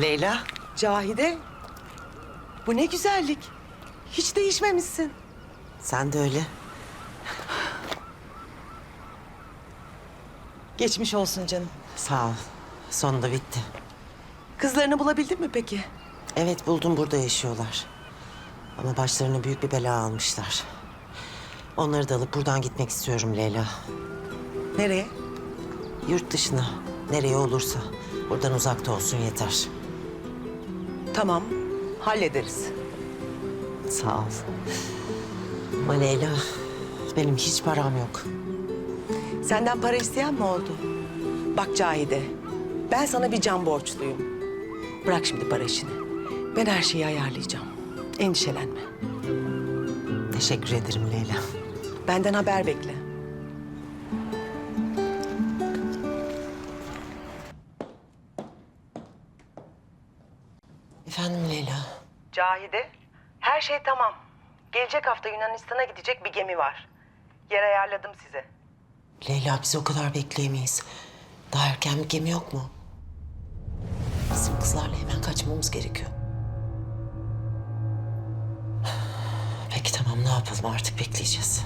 Leyla, Cahide. Bu ne güzellik. Hiç değişmemişsin. sen de öyle. Geçmiş olsun canım. Sağ ol. Sonunda bitti. Kızlarını bulabildin mi peki? Evet buldum burada yaşıyorlar. Ama başlarına büyük bir bela almışlar. Onları da alıp buradan gitmek istiyorum Leyla. Nereye? Yurt dışına, nereye olursa. Buradan uzakta olsun yeter. Tamam, hallederiz. Sağ ol. Ama Leyla, benim hiç param yok. Senden para isteyen mi oldu? Bak Cahide, ben sana bir can borçluyum. Bırak şimdi para işini. Ben her şeyi ayarlayacağım. Endişelenme. Teşekkür ederim Leyla. Benden haber bekle. Leyla. Cahide, her şey tamam. Gelecek hafta Yunanistan'a gidecek bir gemi var. Yer ayarladım size. Leyla biz o kadar bekleyemeyiz. Daha erken bir gemi yok mu? Bizim kızlarla hemen kaçmamız gerekiyor. Peki tamam ne yapalım artık bekleyeceğiz.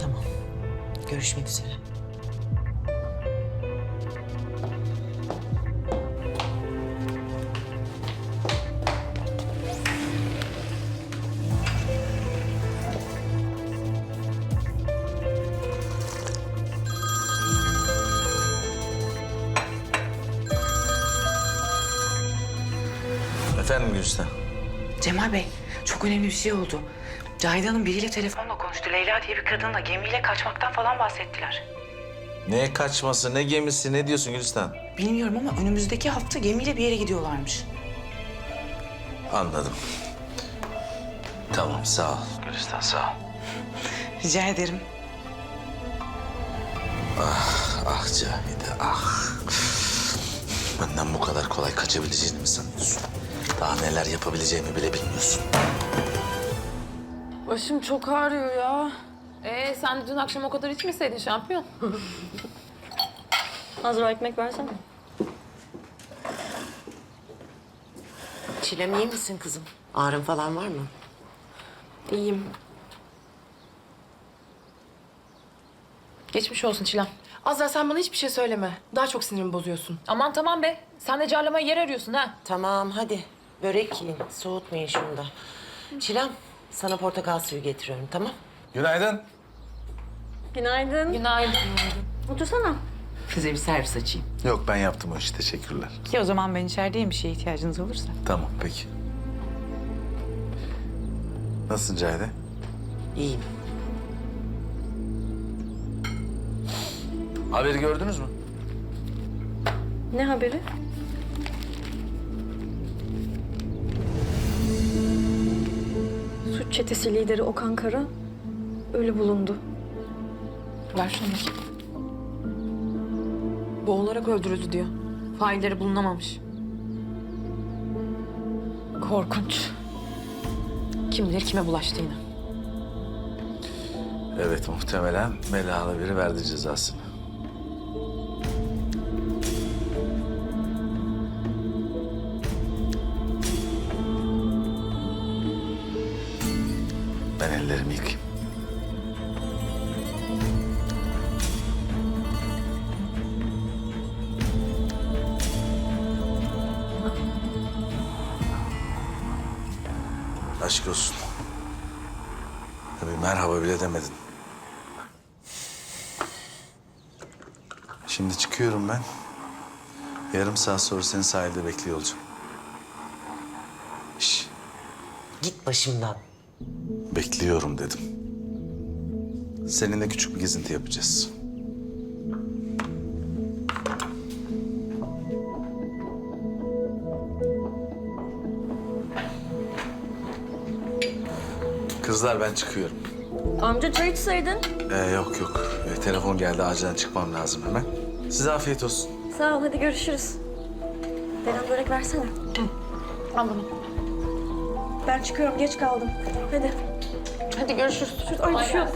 Tamam. Görüşmek üzere. Efendim Gülsün. Cemal Bey, çok önemli bir şey oldu. Cahide Hanım biriyle telefonla konuştu. Leyla diye bir kadınla gemiyle kaçmaktan falan bahsettiler. Ne kaçması, ne gemisi, ne diyorsun Gülistan? Bilmiyorum ama önümüzdeki hafta gemiyle bir yere gidiyorlarmış. Anladım. Tamam, sağ ol. Gülistan, sağ ol. Rica ederim. Ah Cahide, ah. Benden bu kadar kolay kaçabileceğini mi sanıyorsun? Daha neler yapabileceğimi bile bilmiyorsun. Başım çok ağrıyor ya. Ee sen dün akşam o kadar içmeseydin şampiyon. Hazır ekmek versene. Çilem iyi misin kızım? Ağrın falan var mı? İyiyim. Geçmiş olsun Çilem. Azra sen bana hiçbir şey söyleme. Daha çok sinirimi bozuyorsun. Aman tamam be. Sen de carlamaya yer arıyorsun ha. Tamam hadi. Börek yiyin. Soğutmayın şunu da. Çilem sana portakal suyu getiriyorum tamam? Günaydın. Günaydın. Günaydın. Otursana. Size bir servis açayım. Yok ben yaptım o işi, teşekkürler. Ki o zaman ben içerideyim bir şeye ihtiyacınız olursa. Tamam, peki. Nasılsın Cahide? İyiyim. Haberi gördünüz mü? Ne haberi? Suç çetesi lideri Okan Kara ölü bulundu. Ver şunu. Boğularak öldürüldü diyor. Failleri bulunamamış. Korkunç. Kim bilir kime bulaştı yine. Evet, muhtemelen Melahalı biri verdi cezasını. Aşk olsun. Tabii merhaba bile demedin. Şimdi çıkıyorum ben. Yarım saat sonra seni sahilde bekliyor olacağım. Şş, Git başımdan. bekliyorum dedim. Seninle küçük bir gezinti yapacağız. Kızlar ben çıkıyorum. Amca çay içseydin. Ee, yok yok. Ee, telefon geldi acilen çıkmam lazım hemen. Size afiyet olsun. Sağ ol hadi görüşürüz. Deren börek versene. Al bunu. Ben çıkıyorum geç kaldım. Hadi. Hadi görüşürüz. Ay düşüyor.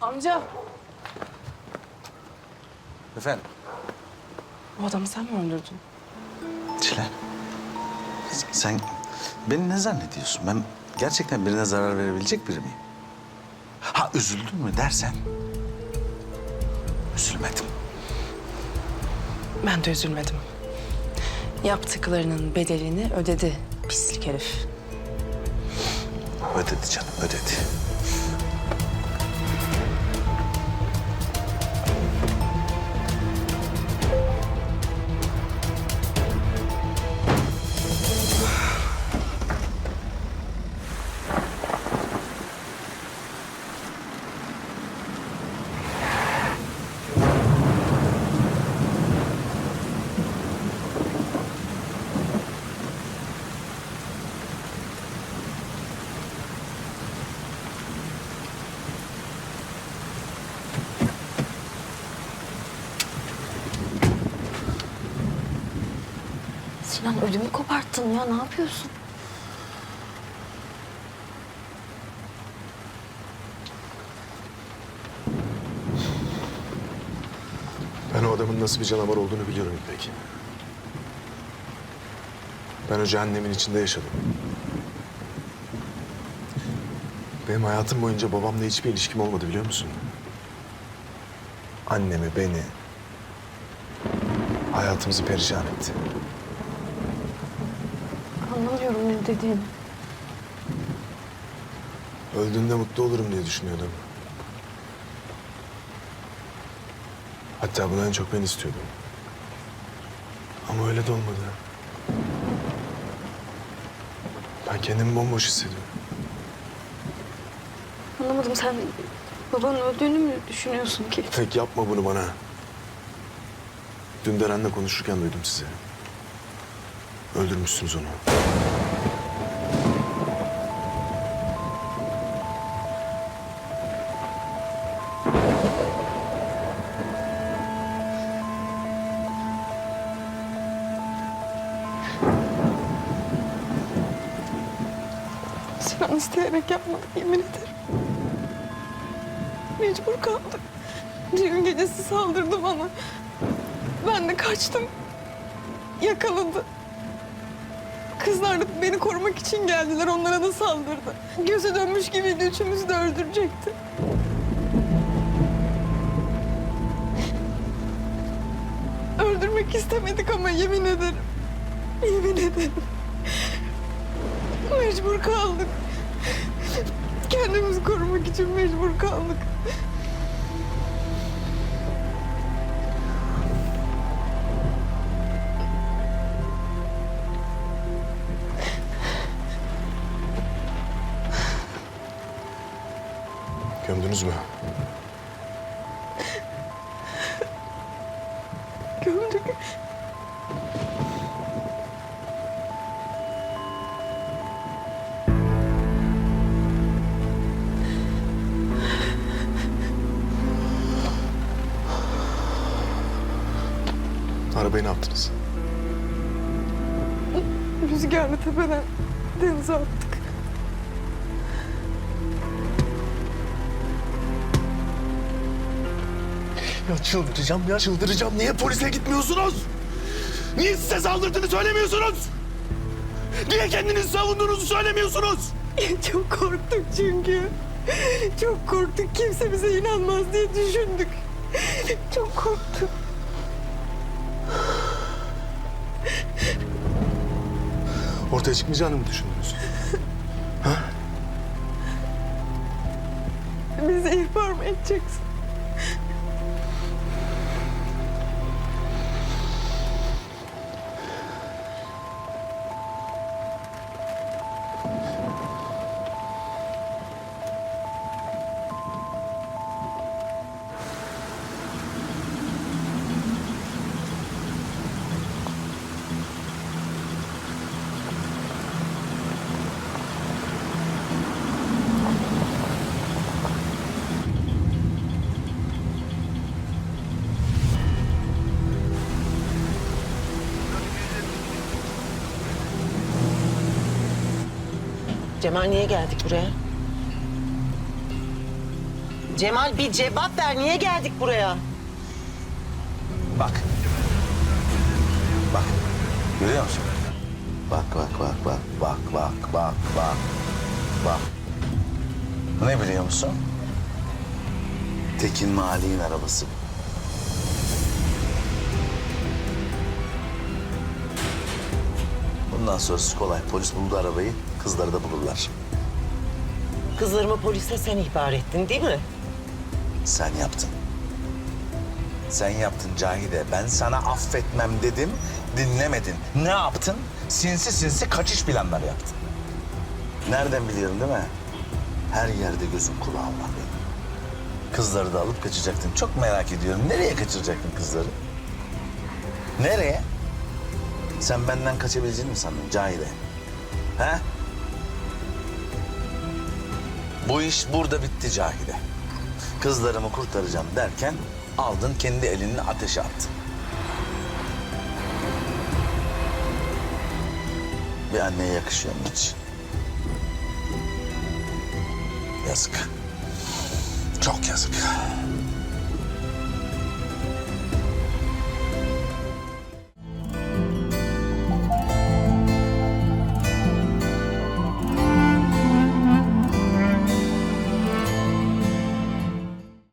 Amca. Efendim? O adamı sen mi öldürdün? Çilen. Sen beni ne zannediyorsun? Ben gerçekten birine zarar verebilecek biri miyim? Ha üzüldün mü dersen? Üzülmedim. Ben de üzülmedim. Yaptıklarının bedelini ödedi pislik herif. Ödedi canım, ödedi. Sinan ödümü koparttın ya. Ne yapıyorsun? Ben o adamın nasıl bir canavar olduğunu biliyorum İpek. Ben o cehennemin içinde yaşadım. Benim hayatım boyunca babamla hiçbir ilişkim olmadı biliyor musun? Annemi, beni, hayatımızı perişan etti. Anlamıyorum ne dediğini. Öldüğünde mutlu olurum diye düşünüyordum. Hatta bunu en çok ben istiyordum. Ama öyle de olmadı. Ben kendimi bomboş hissediyorum. Anlamadım sen babanın öldüğünü mü düşünüyorsun ki? Tek yapma bunu bana. Dün Deren'le konuşurken duydum sizi. Öldürmüşsünüz onu. Sinan isteyerek yapmadı yemin ederim. Mecbur kaldım. Düğün gecesi saldırdı bana. Ben de kaçtım. Yakaladı. Kızlar da beni korumak için geldiler. Onlara da saldırdı. Gözü dönmüş gibiydi. Üçümüzü de öldürecekti. Öldürmek istemedik ama yemin ederim. Yemin ederim. Mecbur kaldık. Kendimizi korumak için mecbur kaldık. Gömdünüz mü? Gömdük. Arabayı ne yaptınız? Rüzgarlı tepeden denize attık. Ya çıldıracağım ya çıldıracağım. Niye polise gitmiyorsunuz? Niye size saldırdığını söylemiyorsunuz? Niye kendinizi savunduğunuzu söylemiyorsunuz? Çok korktuk çünkü. Çok korktuk. Kimse bize inanmaz diye düşündük. Çok korktuk. Ortaya çıkmayacağını mı düşündünüz? Bize ihbar mı edeceksin? Cemal niye geldik buraya? Cemal bir cevap ver. Niye geldik buraya? Bak. Bak. Görüyor musun? Bak bak bak bak bak bak bak bak. Bak. Bu ne biliyor musun? Tekin Mali'nin arabası. Bundan sonrası kolay. Polis buldu arabayı, kızları da bulurlar. Kızlarımı polise sen ihbar ettin değil mi? Sen yaptın. Sen yaptın Cahide. Ben sana affetmem dedim, dinlemedin. Ne yaptın? Sinsi sinsi kaçış planları yaptın. Nereden biliyorum değil mi? Her yerde gözüm kulağım var benim. Kızları da alıp kaçacaktın. Çok merak ediyorum. Nereye kaçıracaktın kızları? Nereye? Sen benden kaçabileceğini mi sandın Cahide? He? Bu iş burada bitti Cahide. Kızlarımı kurtaracağım derken aldın kendi elini ateşe attın. Bir anneye yakışıyor mu hiç? Yazık. Çok yazık.